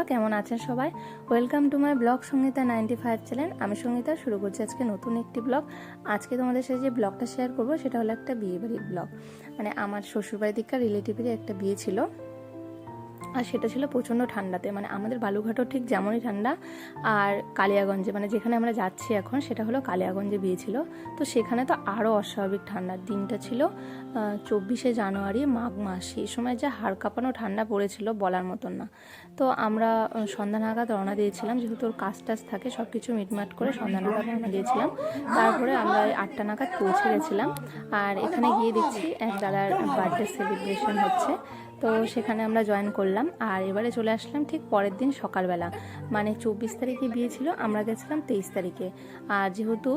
বন্ধুরা, কেমন আছেন সবাই? Welcome to my blog Sangeeta ninety five channel আমি সঙ্গীতা, শুরু করছি আজকে নতুন একটি ব্লগ আজকে তোমাদের সাথে যে ব্লগটা শেয়ার করব, সেটা হলো একটা বিয়ে বাড়ির ব্লগ মানে আমার শ্বশুরবাড়ির দিককার রিলেটিভের একটা বিয়ে ছিল। আর সেটা ছিল প্রচণ্ড ঠান্ডাতে। মানে আমাদের বালুঘাটও ঠিক যেমনই ঠান্ডা। আর কালিয়াগঞ্জে মানে যেখানে আমরা যাচ্ছি এখন, সেটা হলো কালিয়াগঞ্জে বিয়ে ছিল তো সেখানে তো আরও অস্বাভাবিক ঠান্ডা দিনটা ছিল। চব্বিশে জানুয়ারি, মাঘ মাস। সেই সময় যে হাড় কাঁপানো ঠান্ডা পড়েছিল বলার মতন না। তো আমরা সন্ধ্যা নাগাদ রওনা দিয়েছিলাম। যেহেতু ওর কাজ টাজ থাকে সব কিছু মিটমাট করে সন্ধ্যা নাগাদ রওনা দিয়েছিলাম তারপরে আমরা আটটা নাগাদ পৌঁছে গেছিলাম। আর এখানে গিয়ে দেখছি এক দাদার বার্থডে সেলিব্রেশন হচ্ছে। তো সেখানে আমরা জয়েন করলাম। আর এবারে চলে আসলাম ঠিক পরের দিন সকালবেলা। মানে চব্বিশ তারিখে বিয়ে ছিল, আমরা গেছিলাম তেইশ তারিখে। আর যেহেতু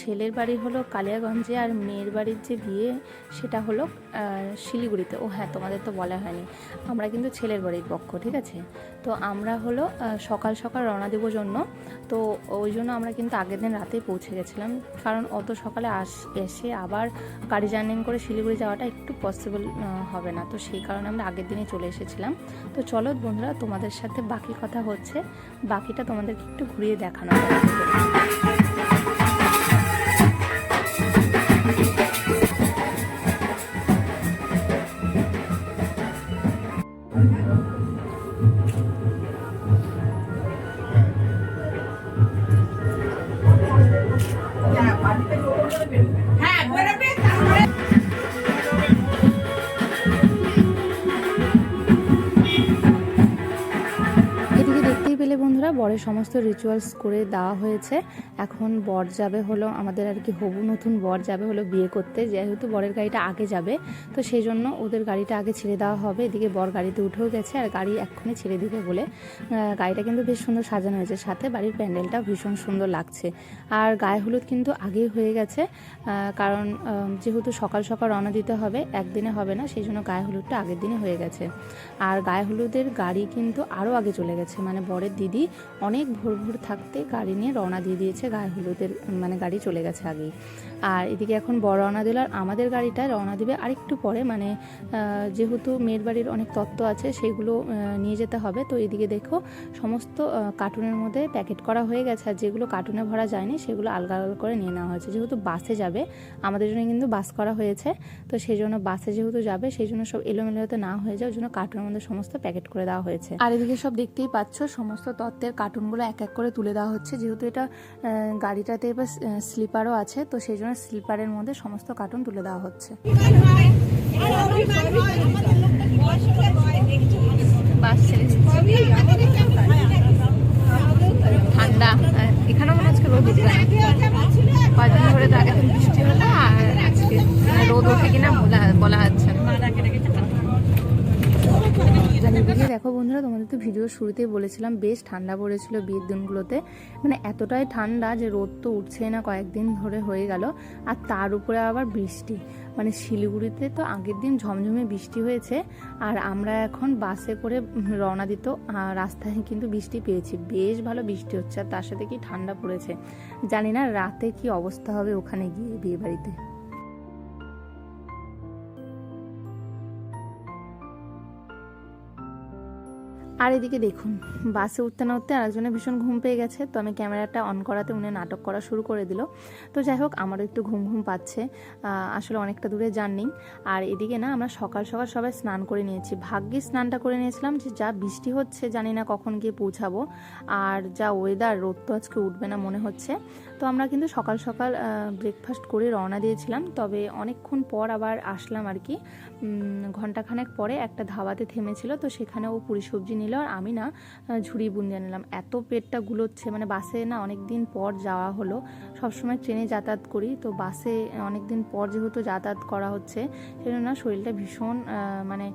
ছেলের বাড়ি হলো কালিয়াগঞ্জে আর মেয়ের বাড়ির যে বিয়ে, সেটা হলো শিলিগুড়িতে। ও হ্যাঁ তোমাদের তো বলা হয়নি। আমরা কিন্তু ছেলের বাড়ির পক্ষ, ঠিক আছে? তো আমরা হলো সকাল সকাল রওনা দেবো জন্য। তো ওই জন্য আমরা কিন্তু আগের দিন রাতেই পৌঁছে গেছিলাম। কারণ অত সকালে আস, এসে আবার গাড়ি জার্নিং করে শিলিগুড়ি যাওয়াটা একটু পসিবল হবে না। তো সেই কারণে আমরা আগের দিনে চলে এসেছিলাম। তো চলো বন্ধুরা, তোমাদের সাথে বাকি কথা হচ্ছে। বাকিটা তোমাদেরকে একটু ঘুরিয়ে দেখানো পেলে বন্ধুরা বরের সমস্ত রিচুয়ালস করে দেওয়া হয়েছে। এখন বর যাবে হলো আমাদের আর কি হবু নতুন বর যাবে হলো বিয়ে করতে, যেহেতু বরের গাড়িটা আগে যাবে, তো সেই জন্য ওদের গাড়িটা আগে ছেড়ে দেওয়া হবে। এদিকে বর গাড়িতে উঠেও গেছে আর গাড়ি এক্ষুনি ছেড়ে দিবে বলে গাড়িটা কিন্তু বেশ সুন্দর সাজানো হয়েছে। সাথে বাড়ির প্যান্ডেলটা ভীষণ সুন্দর লাগছে। আর গায়ে হলুদ কিন্তু আগেই হয়ে গেছে কারণ যেহেতু সকাল সকাল রওনা দিতে হবে, একদিনে হবে না সেই জন্য গায়ে হলুদটা আগের দিনে হয়ে গেছে। আর গায়ে হলুদের গাড়ি কিন্তু আরও আগে চলে গেছে মানে বরের দিদি অনেক ভোর ভোর থাকতে গাড়ি নিয়ে রওনা দিয়ে দিয়েছে, গায়ে হলুদের মানে গাড়ি চলে গেছে আগেই। আর এদিকে এখন বড় রওনা দিল, আর আমাদের গাড়িটা রওনা দিবে আরেকটু পরে মানে যেহেতু মেয়ের বাড়ির অনেক তত্ত্ব আছে, সেগুলো নিয়ে যেতে হবে। তো এদিকে দেখো, সমস্ত কার্টুনের মধ্যে প্যাকেট করা হয়ে গেছে, আর যেগুলো কার্টুনে ভরা যায়নি, সেগুলো আলগা আলগা করে নিয়ে নেওয়া হয়েছে। যেহেতু বাসে যাবে, আমাদের জন্য কিন্তু বাস করা হয়েছে, তো সেই জন্য বাসে যেহেতু যাবে, সেই জন্য সব এলোমেলো না হয়ে ওই জন্য কার্টুনের মধ্যে সমস্ত প্যাকেট করে দেওয়া হয়েছে। আর এদিকে সব দেখতেই পাচ্ছ, সমস্ত তত্ত্বের কার্টুনগুলো এক এক করে তুলে দেওয়া হচ্ছে। যেহেতু এটা গাড়িটাতে এবার স্লিপারও আছে তো সেই জন্য স্লিপারের মধ্যে সমস্ত কার্টুন তুলে দেওয়া হচ্ছে। বাস এখানেও মনে হচ্ছে রোদ উঠবে কয়দিন ধরে তো আগের দিন বৃষ্টি হলো আর আজকে রোদ ওঠে কিনা বলা বলা যাচ্ছে না আর এদিকে দেখো বন্ধুরা, তোমাদের তো ভিডিও শুরুতেই বলেছিলাম, বেশ ঠান্ডা পড়েছিল বিয়ের দিনগুলোতে। মানে এতটাই ঠান্ডা যে রোদ তো উঠছেই না, কয়েকদিন ধরে হয়ে গেল। আর তার উপরে আবার বৃষ্টি। মানে শিলিগুড়িতে তো আগের দিন ঝমঝমে বৃষ্টি হয়েছে, আর আমরা এখন বাসে করে রওনা দিত রাস্তায় কিন্তু বৃষ্টি পেয়েছি। বেশ ভালো বৃষ্টি হচ্ছে, আর তার সাথে কি ঠান্ডা পড়েছে। জানি না, রাতে কি অবস্থা হবে ওখানে গিয়ে বিয়ে আর এদিকে দেখুন, বাসে উঠতে না উঠতে আরেকজনের ভীষণ ঘুম পেয়ে গেছে। তো আমি ক্যামেরাটা অন করাতে উনি নাটক করা শুরু করে দিল। তো যাই হোক, আমারও একটু ঘুম ঘুম পাচ্ছে। আসলে অনেকটা দূরে জার্নি। আর এদিকে না, আমরা সকাল সকাল সবাই স্নান করে নিয়েছি। ভাগ্যে স্নানটা করে নিয়েছিলাম যে যা বৃষ্টি হচ্ছে, জানি না কখন গিয়ে পৌঁছাবো। আর যা ওয়েদার রোদ তো আজকে উঠবে না মনে হচ্ছে। তো আমরা কিন্তু সকাল সকাল ব্রেকফাস্ট করে রওনা দিয়েছিলাম। তবে অনেকক্ষণ পর আবার আসলাম আর কি। ঘন্টাখানেক পরে একটা ধাবাতে থেমেছিল, তো সেখানে ও পুরি সবজি নিল আর আমি না ঝুড়ি বুন্দিয়া নিলাম। এত পেটটা গুলোচ্ছে মানে বাসে না অনেক দিন পর যাওয়া হলো। সবসময় ট্রেনে যাতায়াত করি, তো বাসে অনেক দিন পর যেহেতু যাতায়াত করা হচ্ছে, সেজন্য না শরীরটা ভীষণ মানে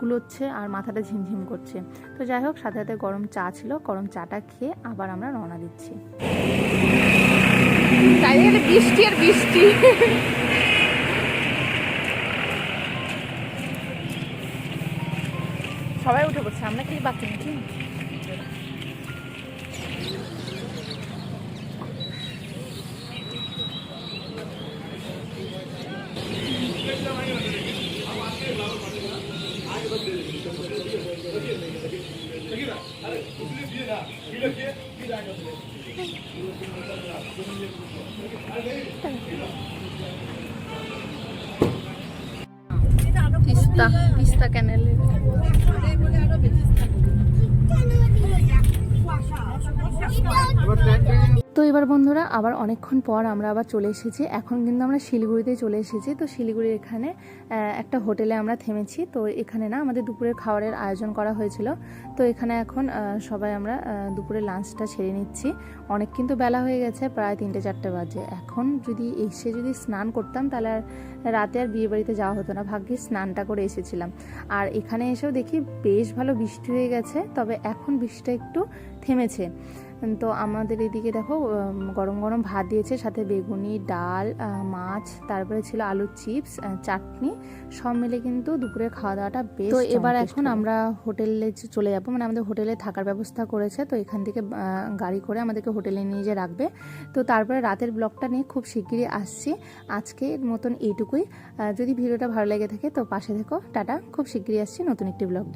গুলোচ্ছে আর মাথাটা ঝিমঝিম করছে। তো যাই হোক, সাথে সাথে গরম চা ছিল, গরম চাটা খেয়ে আবার আমরা রওনা দিচ্ছি। চারিদিকে বৃষ্টি আর বৃষ্টি। সবাই উঠে পড়ছে আমরা কি বাচ্চা নাকি তিস্তা তিস্তা ক্যানেলে আবার তো এবার বন্ধুরা আবার অনেকক্ষণ পর আমরা আবার চলে এসেছি। এখন কিন্তু আমরা শিলিগুড়িতে চলে এসেছি। তো শিলিগুড়ির এখানে একটা হোটেলে আমরা থেমেছি। তো এখানে না আমাদের দুপুরের খাবারের আয়োজন করা হয়েছিল। তো এখানে এখন সবাই আমরা আহ, দুপুরের লাঞ্চটা সেরে নিচ্ছি। অনেক কিন্তু বেলা হয়ে গেছে প্রায় তিনটে চারটে বাজে। এখন যদি এসে যদি স্নান করতাম তাহলে আর রাতে আর বিয়ে বাড়িতে যাওয়া হতো না। ভাগ্যে স্নানটা করে এসেছিলাম। আর এখানে এসেও দেখি বেশ ভালো বৃষ্টি হয়ে গেছে তবে এখন বৃষ্টিটা একটু থেমেছে। তো আমাদের এদিকে দেখো গরম গরম ভাত দিয়েছে সাথে বেগুনি ডাল মাছ তারপরে ছিল আলুর চিপস চাটনি সব মিলে কিন্তু দুপুরের খাওয়া দাওয়াটা বেশ তো এবার এখন আমরা হোটেলে চলে যাব মানে আমাদের হোটেলে থাকার ব্যবস্থা করেছে তো এখান থেকে গাড়ি করে আমাদেরকে হোটেলে নিয়ে যেয়ে রাখবে। তো তারপরে রাতের ব্লগটা নিয়ে খুব শিগগিরই আসছি। আজকের মতন এইটুকুই। যদি ভিডিওটা ভালো লেগে থাকে তো পাশে থেকো। টাটা। খুব শিগগিরই আসছি নতুন একটি ব্লগ নিয়ে।